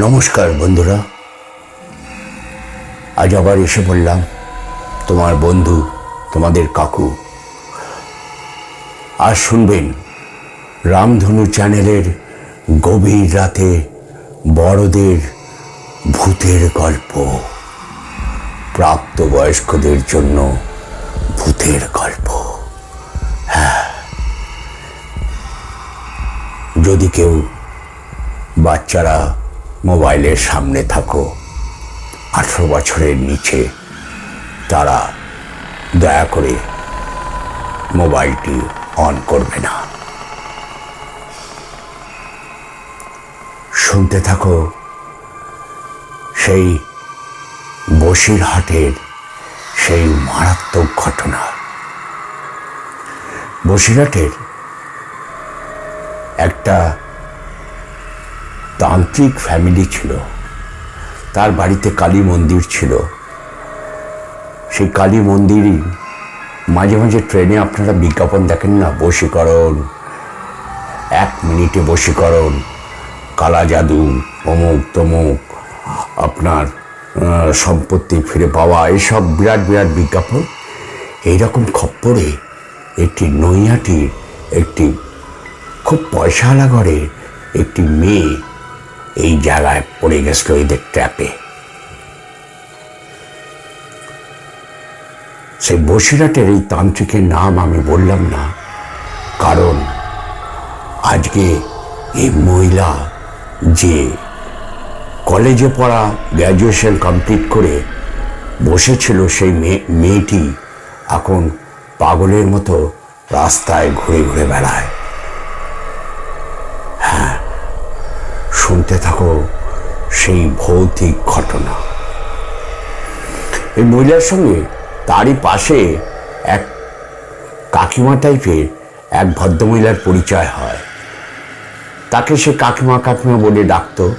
নমস্কার, বন্ধুরা। আজ আবার এসে বললাম, তোমার বন্ধু, তোমাদের কাকু। আর শুনবেন, রামধনু চ্যানেলের গভীর রাতে বড়দের ভূতের গল্প। প্রাপ্তবয়স্কদের জন্য ভূতের গল্প। হ্যাঁ। যদি কেউ বাচ্চারা মোবাইলের সামনে থাকো। আঠেরো বছরের নিচে তারা দয়া করে মোবাইলটি অন করবে না। শুনতে থাকো, সেই বসিরহাটের সেই মারাত্মক ঘটনা। বসিরহাটের একটা তান্ত্রিক ফ্যামিলি ছিল। তার বাড়িতে কালী মন্দির ছিল। সেই কালী মন্দিরই মাঝে মাঝে ট্রেনে আপনারা বিজ্ঞাপন দেখেন না? বশীকরণ। এক মিনিটে বশীকরণ। কালা জাদু, অমুক, তমুক, আপনার সম্পত্তি ফিরে পাওয়া এইসব বিরাট বিরাট বিজ্ঞাপন। এইরকম খপ্পরে একটি নৈয়াটির একটি খুব পয়সাওয়ালা ঘরের একটি মেয়ে এই জায়গায় পড়ে গেছিল এদের ট্র্যাপে সেই বসিরহাটের এই তান্ত্রিকের নাম আমি বললাম না, কারণ আজকে এই মহিলা যে কলেজে পড়া গ্র্যাজুয়েশন কমপ্লিট করে বসেছিল, সেই মেয়ে মেয়েটি এখন পাগলের মতো রাস্তায় ঘুরে ঘুরে বেড়ায়। শুনতে থাকো সেই ভৌতিক ঘটনা। এই মহিলার সঙ্গে তারই পাশে এক কাকিমা টাইপের এক ভদ্রমহিলার পরিচয় হয়। তাকে সে কাকিমা কাকিমা বলে ডাকতো।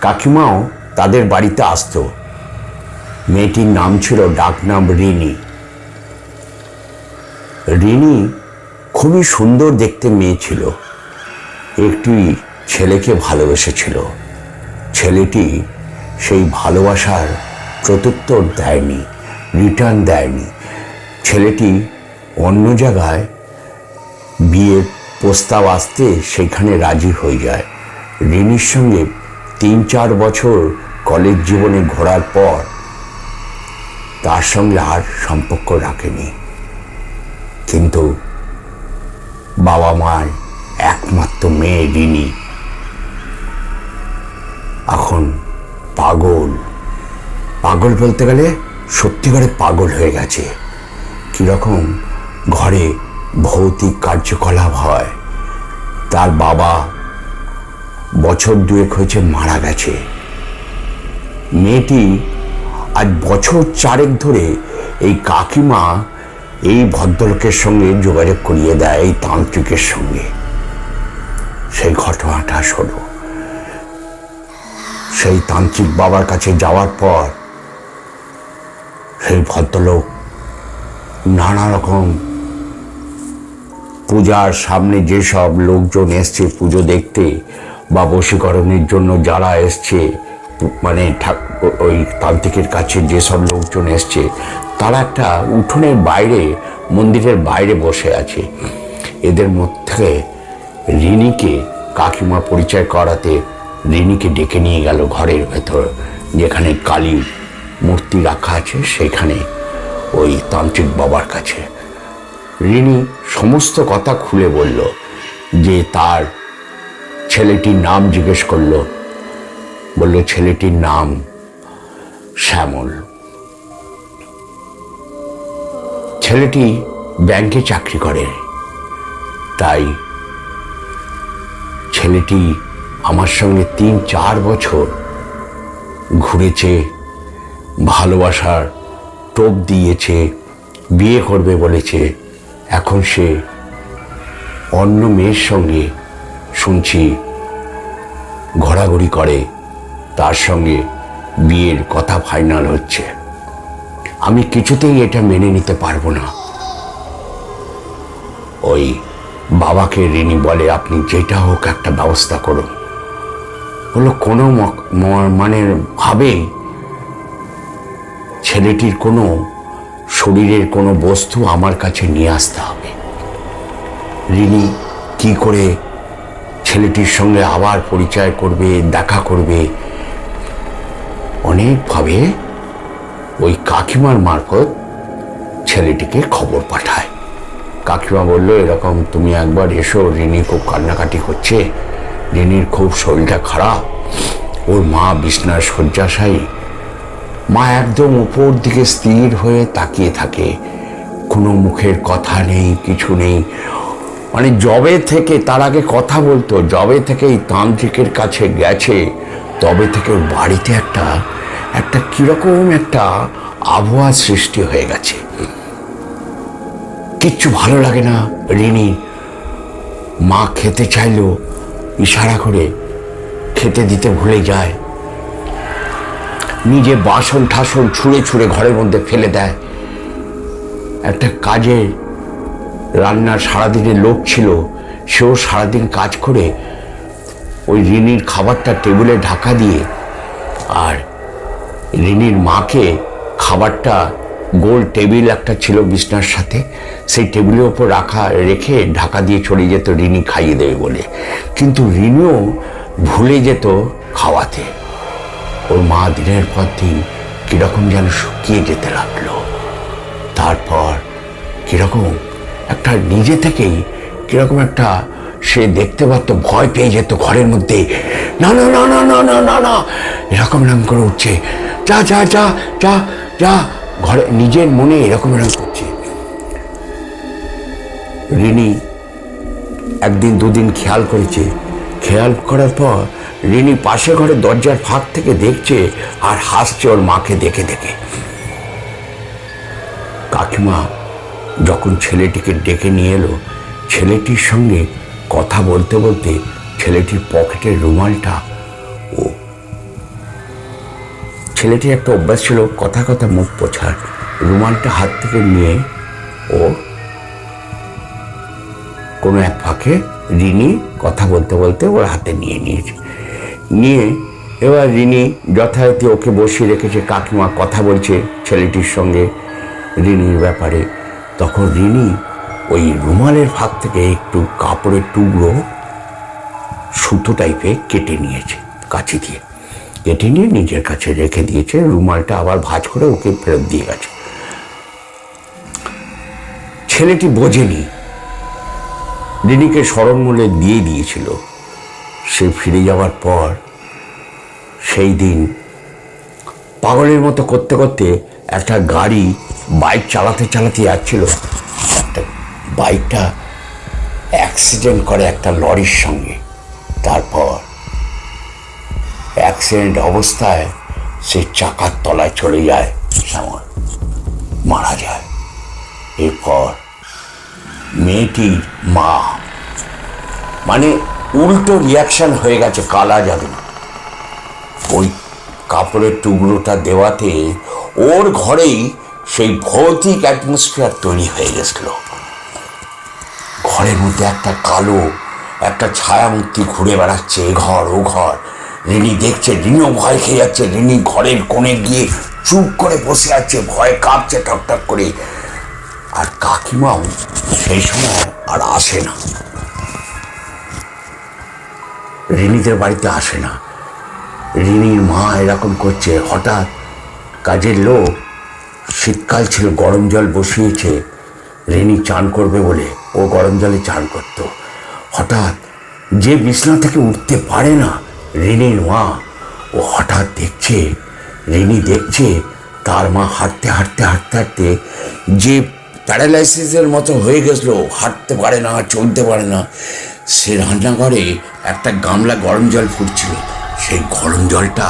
কাকিমাও তাদের বাড়িতে আসতো। মেয়েটির নাম ছিল ডাকনাম রিনি। রিনি খুবই সুন্দর দেখতে মেয়ে ছিল। একটি ছেলেকে ভালোবেসেছিল। ছেলেটি সেই ভালোবাসার প্রত্যুত্তর দেয়নি রিটার্ন দেয়নি। ছেলেটি অন্য জায়গায় বিয়ের প্রস্তাব আসতে সেখানে রাজি হয়ে যায়। রিনির সঙ্গে তিন চার বছর কলেজ জীবনে ঘোরার পর তার সঙ্গে আর সম্পর্ক রাখেনি। কিন্তু বাবা মার একমাত্র মেয়ে রিনি এখন পাগল। পাগল বলতে গেলে সত্যিকারে পাগল হয়ে গেছে। কীরকম ঘরে ভৌতিক কার্যকলাপ হয়। তার বাবা বছর দুয়েক হয়েছে মারা গেছে। মেয়েটি আজ বছর চারেক ধরে এই কাকিমা এই ভদ্রলোকের সঙ্গে যোগাযোগ করিয়ে দেয় এই তান্ত্রিকের সঙ্গে। সেই ঘটনাটা শোনো। সেই তান্ত্রিক বাবার কাছে যাওয়ার পর সেই ভদ্রলোক নানা রকম পূজার সামনে যেসব লোকজন এসছে, পুজো দেখতে বা বশীকরণের জন্য যারা এসছে মানে ওই তান্ত্রিকের কাছে যেসব লোকজন এসছে, তারা একটা উঠোনের বাইরে, মন্দিরের বাইরে বসে আছে। এদের মধ্যে রিনিকে কাকিমা পরিচয় করাতে রিনিকে ডেকে নিয়ে গেল ঘরের ভেতর, যেখানে কালী মূর্তি রাখা আছে সেখানে ওই তান্ত্রিক বাবার কাছে। রিনি সমস্ত কথা খুলে বলল, যে তার ছেলেটির নাম জিজ্ঞেস করল। বলল, ছেলেটির নাম শ্যামল। ছেলেটি ব্যাংকে চাকরি করে। তাই ছেলেটি আমার সঙ্গে তিন, চার বছর ঘুরেছে, ভালোবাসার টোপ দিয়েছে, বিয়ে করবে বলেছে। এখন সে অন্য মেয়ের সঙ্গে শুনছি, ঘোরাঘুরি করে, তার সঙ্গে বিয়ের কথা ফাইনাল হচ্ছে। আমি কিছুতেই এটা মেনে নিতে পারব না। ওই বাবাকে রিনি বলে আপনি যেটা হোক একটা ব্যবস্থা করুন। হলো কোনো মানে ভাবে ছেলেটির কোনো শরীরের কোনো বস্তু আমার কাছে নিয়ে আসতে হবে। রিনি কি করে ছেলেটির সঙ্গে আবার পরিচয় করবে, দেখা করবে? অনেকভাবে ওই কাকিমার মারফত ছেলেটিকে খবর পাঠায়। কাকিমা বলল, এরকম তুমি একবার এসো, রিনি খুব কান্নাকাটি করছে। রিনির খুব শরীরটা খারাপ। ওর মা বিছনার শয্যাশায়ী। মা একদম উপর দিকে স্থির হয়ে তাকিয়ে থাকে। কোনো মুখের কথা নেই, কিছু নেই। মানে জবে থেকে তার আগে কথা বলতো জবে থেকে এই তান্ত্রিকের কাছে গেছে, তবে থেকে ওর বাড়িতে একটা একটা কীরকম একটা আবহাওয়া সৃষ্টি হয়ে গেছে। কিচ্ছু ভালো লাগে না, রিনি। মা খেতে চাইলো ইশারা করে খেতে দিতে ভুলে যায়। নিজে বাসন ঠাসন ছুঁড়ে ছুঁড়ে ঘরের মধ্যে ফেলে দেয়। একটা কাজে রান্নার সারাদিনের লোক ছিল, সেও সারাদিন কাজ করে ওই রিনির খাবারটা টেবিলে ঢাকা দিয়ে আর রিনির মাকে খাবারটা গোল টেবিল একটা ছিল বিছনার সাথে। সেই টেবিলের ওপর রাখা, রেখে ঢাকা দিয়ে চলে যেত রিনি খাইয়ে দেবে বলে। কিন্তু রিনিও ভুলে যেত খাওয়াতে। ওর মা দিনের পর দিন কীরকম যেন শুকিয়ে যেতে লাগল। তারপর কীরকম একটা নিজে থেকেই কীরকম একটা সে দেখতে পারতো, ভয় পেয়ে যেত ঘরের মধ্যে। না না না না না না না না, এরকম নাম করে উঠছে। যা যা যা যা যা ঘরে নিজের মনে এরকম এরকম করছে। রিনি একদিন দুদিন খেয়াল করেছে। খেয়াল করার পর রিনি পাশে ঘরে দরজার ফাঁক থেকে দেখছে আর হাসছে ওর মাকে দেখে দেখে। কাকিমা যখন ছেলেটিকে ডেকে নিয়ে এলো, ছেলেটির সঙ্গে কথা বলতে বলতে ছেলেটির পকেটের রুমালটা ছেলেটির একটা অভ্যাস ছিল, কথা কথা মুখ পোছার রুমালটা হাত থেকে নিয়ে ও কোনো এক ফাঁকে রিনি কথা বলতে বলতে ওর হাতে নিয়ে নিয়েছে। নিয়ে এবার রিনি যথারীতি ওকে বসিয়ে রেখেছে, কাকিমা কথা বলছে ছেলেটির সঙ্গে রিনির ব্যাপারে। তখন রিনি ওই রুমালের ফাঁক থেকে একটু কাপড়ের টুকরো সুতো টাইপে কেটে নিয়েছে, কাঁচি দিয়ে। কেটে নিয়ে নিজের কাছে রেখে দিয়েছে। রুমালটা আবার ভাঁজ করে ওকে ফেরত দিয়ে গেছে। ছেলেটি বোঝেনি। রিনিকে স্মরণ দিয়ে দিয়েছিল। সে ফিরে যাওয়ার পর সেই দিন পাগলের মতো করতে করতে একটা গাড়ি বাইক চালাতে চালাতে যাচ্ছিল। একটা বাইকটা অ্যাক্সিডেন্ট করে একটা লরির সঙ্গে। অ্যাক্সিডেন্ট অবস্থায় সে চাকার তলায় চলে যায়, শ্যামল। মারা যায়। এরপর মেয়েটির মা। মানে উল্টো রিয়াকশন হয়ে গেছে কালা জাদু ওই কাপড়ের টুকরোটা দেওয়াতে ওর ঘরেই সেই ভৌতিক অ্যাটমসফিয়ার তৈরি হয়ে গেছিল। ঘরের মধ্যে একটা কালো, একটা ছায়ামূর্তি ঘুরে বেড়াচ্ছে, এ ঘর, ও ঘর। রিনি দেখছে, রিনিও ভয় খেয়ে যাচ্ছে। রিনি ঘরের কোণে গিয়ে চুপ করে বসে আছে, ভয় কাঁপছে টকটক করে। আর কাকিমাও সেই সময় আর আসে না। রিনিদের বাড়িতে আসে না। রিনির মা এরকম করছে, হঠাৎ কাজের লোক শীতকাল ছিল, গরম জল বসিয়েছে। রিনি চান করবে বলে ও গরম জলে চান করত। হঠাৎ যে বিছনা থেকে উঠতে পারে না রিনির মা ও হঠাৎ দেখছে রিনি দেখছে, তার মা হাঁটতে হাঁটতে হাঁটতে হাঁটতে যে প্যারালাইসিসের মতো হয়ে গেছিল, হাঁটতে পারে না, চলতে পারে না, সে রান্নাঘরে একটা গামলা গরম জল ফুটছিল। সেই গরম জলটা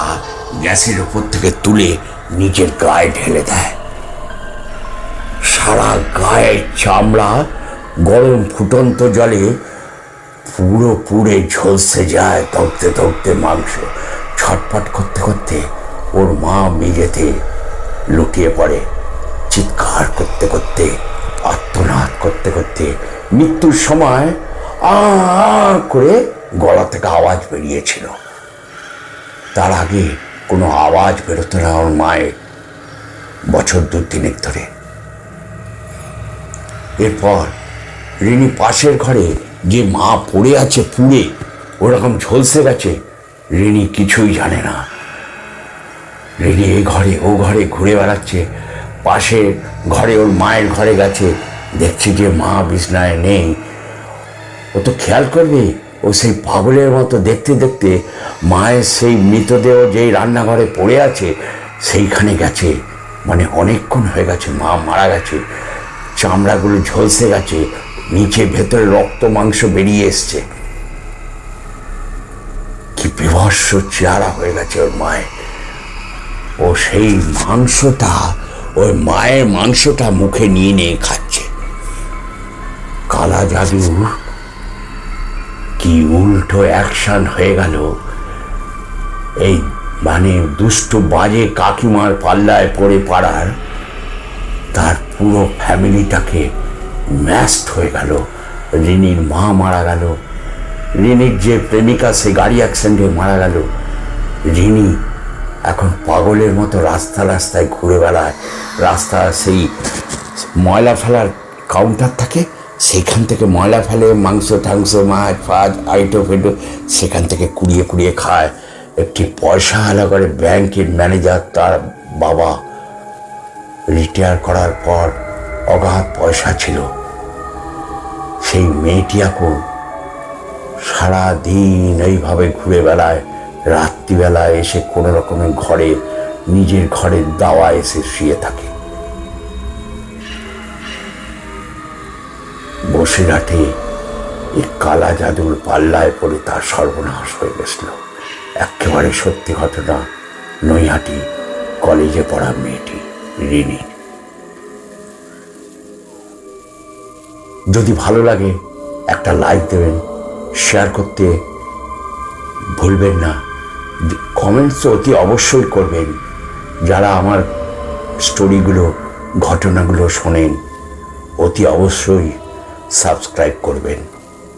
গ্যাসের ওপর থেকে তুলে নিজের গায়ে ঢেলে দেয়। সারা গায়ের চামড়া গরম ফুটন্ত জলে পুরো পুড়ে ঝলসে যায় তকতে তকতে মাংস। ছটফট করতে করতে ওর মা মেঝেতে লুটিয়ে পড়ে। চিৎকার করতে করতে আত্মনাদ করতে করতে মৃত্যুর সময় আ আ করে গলা থেকে আওয়াজ বেরিয়েছিল। তার আগে কোনো আওয়াজ বেরোতো না ওর মায়ের বছর দু তিনেক ধরে। এরপর রিনি পাশের ঘরে যে মা পড়ে আছে পুড়ে, ওরকম ঝলসে গেছে রিনি কিছুই জানে না। রিনি এ ঘরে, ও ঘরে ঘুরে বেড়াচ্ছে, পাশে ঘরে ওর মায়ের ঘরে গেছে, দেখছে যে মা বিছনায় নেই। ও তো খেয়াল করবে, ও সেই পাগলের মতো দেখতে দেখতে মায়ের সেই মৃতদেহ যেই রান্নাঘরে পড়ে আছে, সেইখানে গেছে। মানে অনেকক্ষণ হয়ে গেছে, মা মারা গেছে, চামড়াগুলো ঝলসে গেছে নিচে ভেতরে রক্ত, মাংস বেরিয়ে এসছে। কি বিভৎস চেহারা হয়ে গেছে ওর মায়ের। ও সেই মাংসটা ওই মায়ের মাংসটা মুখে নিয়ে নিয়ে খাচ্ছে। কালা জাদু কি উল্টো অ্যাকশন হয়ে গেল। এই মানে দুষ্ট বাজে কাকিমার পাল্লায় পড়ে পাড়ার, তার পুরো ফ্যামিলিটাকে ম্যাস্ট হয়ে গেল। রিনির মা মারা গেল। রিনির যে প্রেমিকা সে গাড়ি অ্যাক্সিডেন্টে মারা গেল। রিনি এখন পাগলের মতো রাস্তা রাস্তায় ঘুরে বেড়ায়। রাস্তা সেই ময়লা ফেলার কাউন্টার থাকে, সেখান থেকে ময়লা ফেলে মাংস, টাংস, মাছ ফাছ আইটো ফেটো সেখান থেকে কুড়িয়ে কুড়িয়ে খায়। একটি পয়সা আলা করে ব্যাংকের ম্যানেজার তার বাবা। রিটায়ার করার পর অগাধ পয়সা ছিল। সেই মেয়েটি এখন সারাদিন এইভাবে ঘুরে বেড়ায়, রাত্রিবেলায় এসে কোনো রকমের ঘরে, নিজের ঘরের দাওয়া এসে শুয়ে থাকে। বসিরহাটে এই কালা জাদুর পাল্লায় পড়ে তার সর্বনাশ হয়ে গেছিল। একেবারে সত্যি ঘটনা নৈহাটি কলেজে পড়া মেয়েটি, রিনি। যদি ভালো লাগে, একটা লাইক দেবেন শেয়ার করতে ভুলবেন না। কমেন্টস অতি অবশ্যই করবেন। যারা আমার স্টোরিগুলো ঘটনাগুলো শোনেন, অতি অবশ্যই সাবস্ক্রাইব করবেন।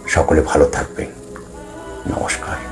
সকলে ভালো থাকবেন। নমস্কার।